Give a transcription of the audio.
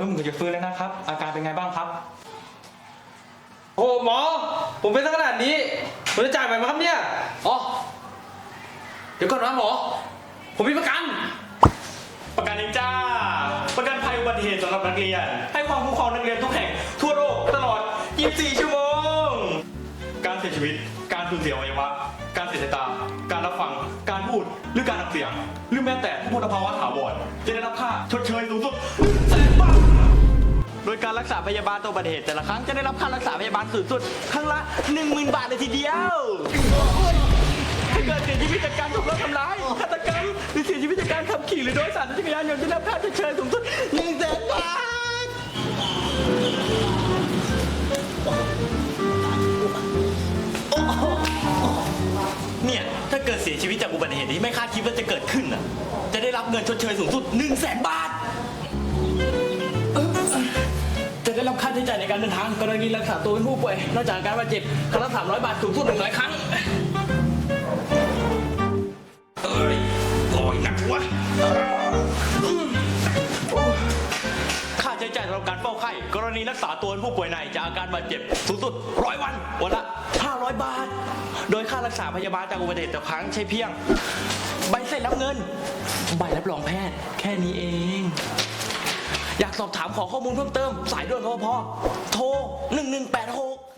ดูเหมือนจะฟื้นแล้วนะครับ อาการเป็นไงบ้างครับ โอ้หมอ ผมเป็นตั้งขนาดนี้ผมจะจ่ายไปไหมครับเนี่ยอ๋อเดี๋ยวก่อนนะหมอ ผมมีประกัน ประกันเองจ้า ประกันภัยอุบัติเหตุสำหรับนักเรียน ให้ความคุ้มครองนักเรียนทุกแห่งทั่วโลกตลอด 24 ชั่วโมง การเสียชีวิต การสูญเสียอวัยวะ การเสียสายตา การรับฟัง การพูด หรือการอักเสียง หรือแม้แต่มลภาวะถาวรจะได้รับค่าชดเชยสูงสุด ยการรักษาพยาบาลตัวอุบัติเหตุแต่ละครั้งจะได้รับค่ารักษาพยาบาลสูงสุดครั้งละ 10,000 บาทเลยทีเดียวถ้าเกิดเสียชีวิตจากการถูกลอบทำร้ายฆาตกรรมหรือเสียชีวิตจากการขับขี่หรือโดยสารรถจักรยานยนต์จะได้รับค่าชดเชยสูงสุดหนึ่งแสนบาทเนี่ยถ้าเกิดเสียชีวิตจากอุบัติเหตุที่ไม่คาดคิดว่าจะเกิดขึ้นน่ะจะได้รับเงินชดเชยสูงสุด1นึ่งแสนบาท ใช้จ่ายในการเดินทางกรณีรักษาตัวเป็นผู้ป่วยนอกจากอาการบาดเจ็บครั้งละ300 บาทสูงสุด100ครั้ง เอ้ยลอยหนักวะค่าใช้จ่ายสำหรับการเฝ้าไข้กรณีรักษาตัวเป็นผู้ป่วยในจากอาการบาดเจ็บสูงสุดร้อยวันวันละ 500 บาท โดยค่ารักษาพยาบาลจากอุบัติเหตุต่อครั้งใช้เพียง ใบเสร็จรับเงิน ใบรับรองแพทย์ แค่นี้เอง อยากสอบถามขอข้อมูลเพิ่มเติม สายด่วนพอพอโทร 1186